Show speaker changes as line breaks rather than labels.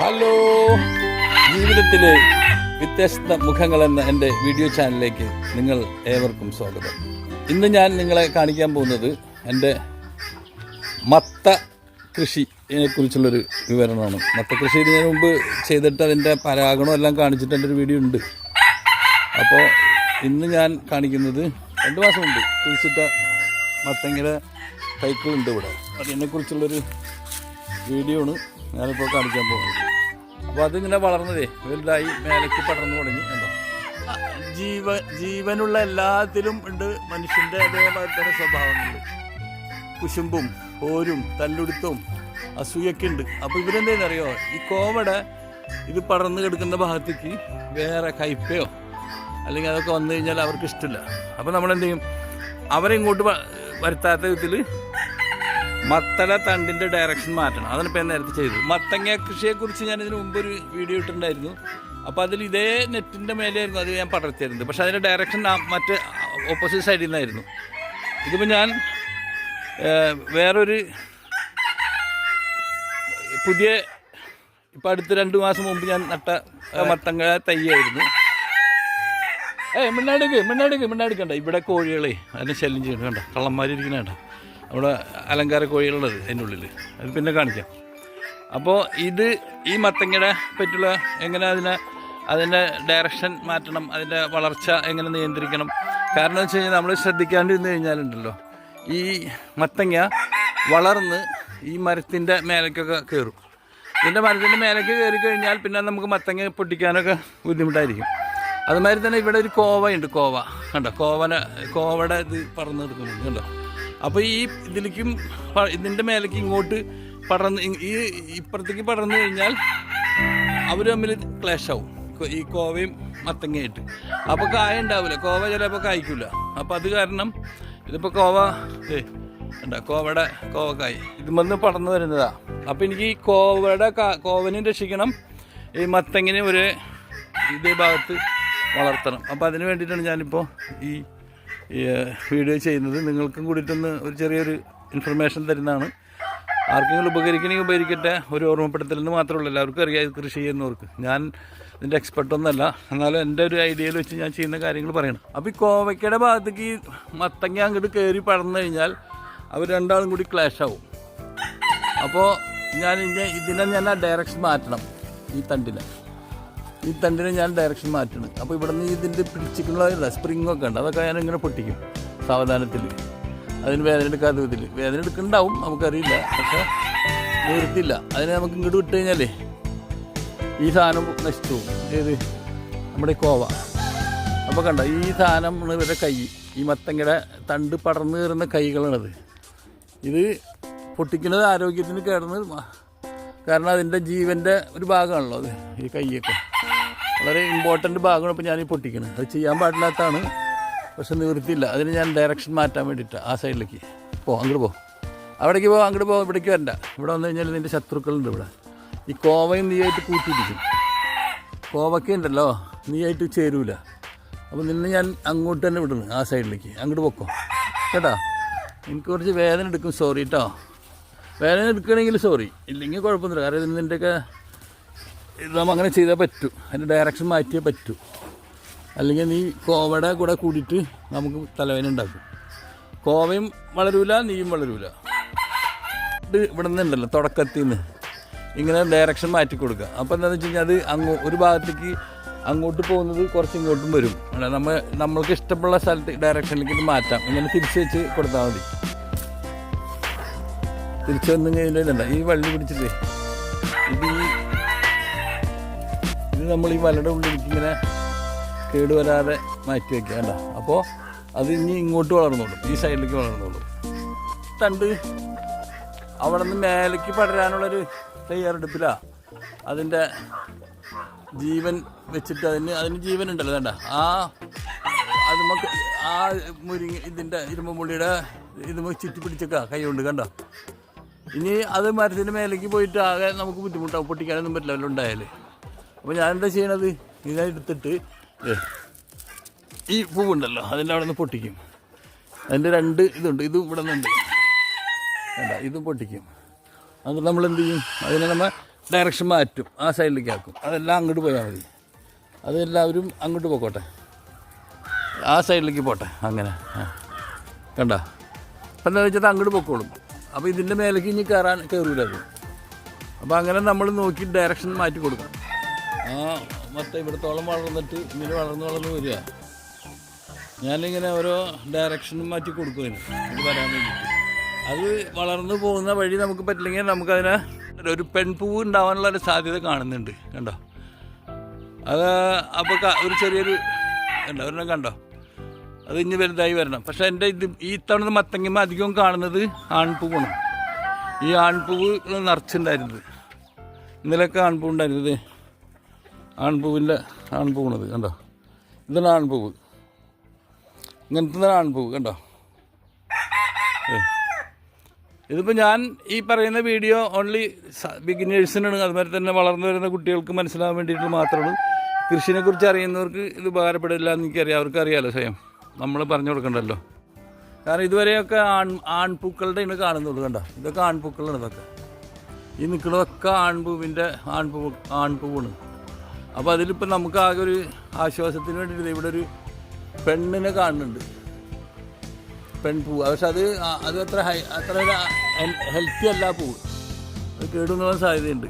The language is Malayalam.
ഹലോ. ജീവിതത്തിലെ വ്യത്യസ്ത മുഖങ്ങൾ എന്ന എന്റെ വീഡിയോ ചാനലിലേക്ക് നിങ്ങൾ ഏവർക്കും സ്വാഗതം. ഇന്ന് ഞാൻ നിങ്ങളെ കാണിക്കാൻ പോകുന്നത് എന്റെ മത്ത കൃഷിയെ കുറിച്ചുള്ളൊരു വിവരണമാണ്. മത്ത കൃഷി ഞാൻ മുമ്പ് ചെയ്തിട്ട് അതിന്റെ പരാഗണം എല്ലാം കാണിച്ചിട്ട് എന്റെ ഒരു വീഡിയോ ഉണ്ട്. അപ്പോൾ ഇന്ന് ഞാൻ കാണിക്കുന്നത് രണ്ട് മാസം ഉണ്ട് കുഴിച്ചിട്ട മത്തങ്ങയുടെ തൈക്കളുണ്ട് ഇവിടെ. അതിനെക്കുറിച്ചുള്ളൊരു വീഡിയോ ആണ് ഞാനിപ്പോൾ കാണിക്കാൻ പോകുന്നത് അപ്പോൾ അതിങ്ങനെ വളർന്നതേ വലുതായി മേലേക്ക് പടർന്നു തുടങ്ങി എന്താ ജീവ ജീവനുള്ള എല്ലാത്തിലും ഉണ്ട് മനുഷ്യന്റെ അതേപോലെ സ്വഭാവങ്ങൾ. കുശുമ്പും പോരും തല്ലുടുത്തും അസൂയൊക്കെ ഉണ്ട് അപ്പോൾ ഇവരെന്തെന്നറിയോ? ഈ കോവട ഇത് പടർന്നു കിടക്കുന്ന ഭാഗത്തേക്ക് വേറെ കയ്പയോ അല്ലെങ്കിൽ അതൊക്കെ വന്നു കഴിഞ്ഞാൽ അവർക്ക് ഇഷ്ടമില്ല. അപ്പോൾ നമ്മൾ എന്ത് ചെയ്യും അവരെ ഇങ്ങോട്ട് വരുത്താത്ത വിധത്തിൽ മത്തല തണ്ടിന്റെ ഡയറക്ഷൻ മാറ്റണം. അതിനിപ്പോ നേരത്തെ ചെയ്തത്. മത്തങ്ങ കൃഷിയെക്കുറിച്ച് ഞാൻ ഇതിന് മുമ്പ് ഒരു വീഡിയോ ഇട്ടിട്ടുണ്ടായിരുന്നു. അപ്പോൾ അതിൽ ഇതേ നെറ്റിന്റെ മേലെയായിരുന്നു അത് ഞാൻ പടർത്തിയിരുന്നത്. പക്ഷെ അതിന്റെ ഡയറക്ഷൻ മറ്റ് ഓപ്പോസിറ്റ് സൈഡിൽ നിന്നായിരുന്നു ഇതിപ്പോൾ ഞാൻ വേറൊരു പുതിയ ഇപ്പൊ അടുത്ത് രണ്ട് മാസം മുമ്പ് ഞാൻ നട്ട മത്തങ്ങ തയ്യായിരുന്നു ഏ മിണ്ണാടുക്ക് മിണ്ണാടുക്ക് മിണ്ണാടുക്കണ്ട ഇവിടെ കോഴികളെ അതിനെ ശല്യം ചെയ്യണം കണ്ട? കള്ളന്മാരിരിക്കണ കണ്ട? നമ്മുടെ അലങ്കാര കോഴികളുള്ളത് അതിന്റെ ഉള്ളിൽ. അത് പിന്നെ കാണിക്കാം. അപ്പോൾ ഇത് ഈ മത്തങ്ങയുടെ പറ്റുള്ള എങ്ങനെ അതിനെ അതിന്റെ ഡയറക്ഷൻ മാറ്റണം അതിന്റെ വളർച്ച എങ്ങനെ നിയന്ത്രിക്കണം? കാരണം വെച്ച് കഴിഞ്ഞാൽ നമ്മൾ ശ്രദ്ധിക്കാണ്ടിരുന്ന് കഴിഞ്ഞാലുണ്ടല്ലോ ഈ മത്തങ്ങ വളർന്ന് ഈ മരത്തിന്റെ മേലേക്കൊക്കെ കയറും. ഇതിന്റെ മരത്തിന്റെ മേലേക്ക് കയറി കഴിഞ്ഞാൽ പിന്നെ നമുക്ക് മത്തങ്ങ പൊട്ടിക്കാനൊക്കെ ബുദ്ധിമുട്ടായിരിക്കും. അതുമാതിരി തന്നെ ഇവിടെ ഒരു കോവയുണ്ട് കോവ. കണ്ടോ? കോവന കോവയുടെ ഇത് പറന്ന് എടുക്കുന്നുണ്ട് കണ്ടോ? അപ്പോൾ ഈ ഇതിലേക്കും ഇതിന്റെ മേലേക്ക് ഇങ്ങോട്ട് പടർന്ന് ഈ ഇപ്പുറത്തേക്ക് പടർന്നു കഴിഞ്ഞാൽ അവർ തമ്മിൽ ക്ലേശാവും ഈ കോവയും മത്തങ്ങയായിട്ട്. അപ്പോൾ കായ ഉണ്ടാവില്ല കോവ ചിലപ്പോൾ കായ്ക്കില്ല അപ്പോൾ അത് കാരണം ഇതിപ്പോൾ കോവ ഏ കണ്ട കോവയുടെ കോവക്കായ്. ഇത് വന്ന് പടർന്നു വരുന്നതാ. അപ്പോൾ എനിക്ക് ഈ കോവയുടെ കോവനെ രക്ഷിക്കണം. ഈ മത്തങ്ങിനെ ഒരു ഇതേ ഭാഗത്ത് വളർത്തണം. അപ്പോൾ അതിന് വേണ്ടിയിട്ടാണ് ഞാനിപ്പോൾ ഈ വീഡിയോ ചെയ്യുന്നത് നിങ്ങൾക്കും കൂടിയിട്ടൊന്ന് ഒരു ചെറിയൊരു ഇൻഫർമേഷൻ തരുന്നതാണ്. ആർക്കെങ്കിലും ഉപകരിക്കണമെങ്കിൽ ഉപകരിക്കട്ടെ. ഒരു ഓർമ്മപ്പെടുത്തലെന്ന് മാത്രമല്ല എല്ലാവർക്കും അറിയാം കൃഷി ചെയ്യുന്നവർക്ക്. ഞാൻ ഇതിന്റെ എക്സ്പെർട്ടൊന്നുമല്ല എന്നാലും എന്റെ ഒരു ഐഡിയയിൽ വെച്ച് ഞാൻ ചെയ്യുന്ന കാര്യങ്ങൾ പറയണം. അപ്പോൾ ഈ കോവയ്ക്കയുടെ ഭാഗത്തേക്ക് ഈ മത്തങ്ങ അങ്ങോട്ട് കയറി പടർന്നു കഴിഞ്ഞാൽ അവർ രണ്ടാളും കൂടി ക്ലാഷ് ആവും. അപ്പോൾ ഞാൻ ഇതിനെ ഞാൻ ആ ഡയറക്ഷൻ മാറ്റണം ഈ തണ്ടിനെ. ഈ തണ്ടിനെ ഞാൻ ഡയറക്ഷൻ മാറ്റണം. അപ്പോൾ ഇവിടെ നിന്ന് ഇതിന്റെ പിടിച്ചിട്ടുള്ള സ്പ്രിങ് ഒക്കെ ഉണ്ട്. അതൊക്കെ ഞാൻ ഇങ്ങനെ പൊട്ടിക്കും സാവധാനത്തിൽ. അതിന് വേദന എടുക്കാത്ത വിധത്തിൽ. വേദന എടുക്കുന്നുണ്ടാവും നമുക്കറിയില്ല. പക്ഷേ നിർത്തില്ല അതിനെ നമുക്ക് ഇങ്ങോട്ട് വിട്ട് കഴിഞ്ഞാലേ ഈ സാധനം നശിച്ചു ഏത്? നമ്മുടെ കോവ. അപ്പോൾ കണ്ട ഈ സാധനം ഇവരുടെ കൈ. ഈ മത്തങ്ങയുടെ തണ്ട് പടർന്നു കയറുന്ന കൈകളാണത്. ഇത് പൊട്ടിക്കുന്നത് ആരോഗ്യത്തിന് കേടുന്നത് കാരണം അതിന്റെ ജീവന്റെ ഒരു ഭാഗമാണല്ലോ അത് ഈ കൈയൊക്കെ. വളരെ ഇമ്പോർട്ടന്റ് ഭാഗമാണ് ഇപ്പോൾ ഞാൻ പൊട്ടിക്കുന്നത് അത് ചെയ്യാൻ പാടില്ലാത്തതാണ്. പക്ഷെ നിവൃത്തിയില്ല. അതിന് ഞാൻ ഡയറക്ഷൻ മാറ്റാൻ വേണ്ടിയിട്ട് ആ സൈഡിലേക്ക് പോ. അങ്ങോട്ട് പോ. അവിടേക്ക് പോ അങ്ങോട്ട് പോ. ഇവിടേക്ക് വരണ്ട. ഇവിടെ വന്നു കഴിഞ്ഞാൽ നിന്റെ ശത്രുക്കളുണ്ട് ഇവിടെ. ഈ കോവയും നീയായിട്ട് കൂട്ടിയിരിക്കും കോവയ്ക്ക് ഉണ്ടല്ലോ നീയായിട്ട് ചേരൂല. അപ്പോൾ നിന്നെ ഞാൻ അങ്ങോട്ട് തന്നെ വിടുന്നു ആ സൈഡിലേക്ക് അങ്ങോട്ട് പൊക്കോ. കേട്ടോ? എനിക്ക് കുറച്ച് വേദന എടുക്കും. സോറി കേട്ടോ വേദന എടുക്കണമെങ്കിൽ സോറി ഇല്ലെങ്കിൽ കുഴപ്പമൊന്നുമില്ല. കാരണം നിന്റെയൊക്കെ ഇത് നമ്മൾ അങ്ങനെ ചെയ്താൽ പറ്റൂ. അതിന്റെ ഡയറക്ഷൻ മാറ്റിയേ പറ്റൂ. അല്ലെങ്കിൽ നീ കോവയുടെ കൂടെ കൂടിയിട്ട് നമുക്ക് തലവേന ഉണ്ടാക്കും. കോവയും വളരൂല നീയും വളരൂല. ഇത് ഇവിടെ നിന്നുണ്ടല്ലോ തുടക്കത്തിൽ നിന്ന് ഇങ്ങനെ ഡയറക്ഷൻ മാറ്റി കൊടുക്കുക. അപ്പോൾ എന്താണെന്ന് വെച്ച് കഴിഞ്ഞാൽ അത് അങ്ങോ ഒരു ഭാഗത്തേക്ക് അങ്ങോട്ട് പോകുന്നത് കുറച്ച് ഇങ്ങോട്ടും വരും. നമ്മൾ നമ്മൾക്ക് ഇഷ്ടമുള്ള സ്ഥലത്ത് ഡയറക്ഷനിലേക്ക് ഇത് മാറ്റാം. ഇങ്ങനെ തിരിച്ച് വെച്ച് കൊടുത്താൽ മതി. തിരിച്ചു വന്നു കഴിഞ്ഞാൽ ഈ വള്ളി പിടിച്ചിട്ട്. ഇത് ഈ നമ്മൾ ഈ വലയുടെ ഉള്ളിലേക്ക് ഇങ്ങനെ കേടുവരാതെ മാറ്റി വെക്കുക കേട്ടോ അപ്പോൾ അത് ഇനി ഇങ്ങോട്ട് വളർന്നോളും ഈ സൈഡിലേക്ക് വളർന്നോളും. തണ്ട് അവിടെ നിന്ന് മേലേക്ക് പടരാനുള്ളൊരു തയ്യാറെടുപ്പിലാണ് അതിന്റെ ജീവൻ വെച്ചിട്ട് അതിന് അതിന് ജീവൻ ഉണ്ടല്ലോ വേണ്ട ആ അത് നമുക്ക് ആ മുരിങ്ങ ഇതിന്റെ ഇരുമ്പുള്ളിയുടെ ഇത് ചുറ്റി പിടിച്ചേക്കാം കൈ കൊണ്ട്? കണ്ടോ ഇനി അത് മരത്തിന്റെ മേലേക്ക് പോയിട്ട് ആകെ നമുക്ക് ബുദ്ധിമുട്ടാവും പൊട്ടിക്കാനൊന്നും പറ്റില്ല വല്ലതും ഉണ്ടായാൽ അപ്പോൾ ഞാൻ എന്താ ചെയ്യണത് ഇതെടുത്തിട്ട് ഈ പൂവുണ്ടല്ലോ അതിന്റെ അവിടെ നിന്ന് പൊട്ടിക്കും. അതിന്റെ രണ്ട് ഇതുണ്ട് ഇതും ഇവിടെ നിന്നുണ്ട് വേണ്ട ഇതും പൊട്ടിക്കും. അത് നമ്മൾ എന്ത് ചെയ്യും? അതിനെ നമ്മൾ ഡയറക്ഷൻ മാറ്റും. ആ സൈഡിലേക്ക് ആക്കും. അതെല്ലാം അങ്ങോട്ട് പോയാൽ മതി. അതെല്ലാവരും അങ്ങോട്ട് പോക്കോട്ടെ. ആ സൈഡിലേക്ക് പോട്ടെ അങ്ങനെ. ആ. കണ്ട? അപ്പം എന്താ വെച്ചാൽ അങ്ങോട്ട് പൊക്കോളും. അപ്പോൾ ഇതിന്റെ മേലേക്ക് ഇനി കയറാൻ കയറൂല അത്. അപ്പോൾ അങ്ങനെ നമ്മൾ നോക്കി ഡയറക്ഷൻ മാറ്റി കൊടുക്കണം. ആ മൊത്തം ഇവിടത്തോളം വളർന്നിട്ട് ഇങ്ങനെ വളർന്ന് വളർന്ന് വരിക. ഞാനിങ്ങനെ ഓരോ ഡയറക്ഷനും മാറ്റി കൊടുക്കും ഇത് വരാൻ വേണ്ടിയിട്ട്. അത് വളർന്നു പോകുന്ന വഴി നമുക്ക് പറ്റില്ലെങ്കിൽ നമുക്കതിനെ ഒരു പെൺപൂവ് ഉണ്ടാവാനുള്ള ഒരു സാധ്യത കാണുന്നുണ്ട്. കണ്ടോ? അത് അപ്പോൾ ഒരു ചെറിയൊരു കണ്ടോ? ഒരെണ്ണം കണ്ടോ? അത് ഇനി വലുതായി വരണം. പക്ഷെ എന്റെ ഇത് ഈ തവണ മത്തങ്ങി അധികവും കാണുന്നത് ആൺപൂവാണ്. ഈ ആൺപൂവ് നിറച്ചുണ്ടായിരുന്നത് ഇന്നലെയൊക്കെ ആൺപൂ ഉണ്ടായിരുന്നത്. ആൺപൂവിന്റെ ആൺപൂവാണത് കണ്ടോ? ഇതാണ് ആൺപൂവ്? ഇങ്ങനത്തെ ആൺപൂവ് കണ്ടോ? ഇതിപ്പോൾ ഞാൻ ഈ പറയുന്ന വീഡിയോ ഓൺലി ബിഗിനേഴ്സിനാണ് അതുമാതിരി തന്നെ വളർന്നു വരുന്ന കുട്ടികൾക്ക് മനസ്സിലാവാൻ വേണ്ടിയിട്ട് മാത്രമാണ്. കൃഷിനെക്കുറിച്ച് അറിയുന്നവർക്ക് ഇത് ഉപകാരപ്പെടില്ല എന്ന് എനിക്കറിയാം. അവർക്ക് അറിയാമല്ലോ സ്വയം. നമ്മൾ പറഞ്ഞു കൊടുക്കണ്ടല്ലോ. കാരണം ഇതുവരെയൊക്കെ ആൺ ആൺപൂക്കളുടെ ഇന്ന് കാണുന്നുള്ളൂ കണ്ടോ? ഇതൊക്കെ ആൺപൂക്കളാണ് ഇതൊക്കെ. ഈ നിൽക്കുന്നതൊക്കെ ആൺപൂവിന്റെ ആൺപൂ ആൺപൂവാണ്. അപ്പോൾ അതിലിപ്പോൾ നമുക്ക് ആകെ ഒരു ആശ്വാസത്തിന് വേണ്ടിയിട്ട് ഇവിടെ ഒരു പെണ്ണിനെ കാണുന്നുണ്ട്. പെൺപൂവ് പക്ഷെ അത് അത് അത്ര ഹൈ അത്ര ഹെൽത്തി അല്ല പൂ. അത് സാധ്യതയുണ്ട്.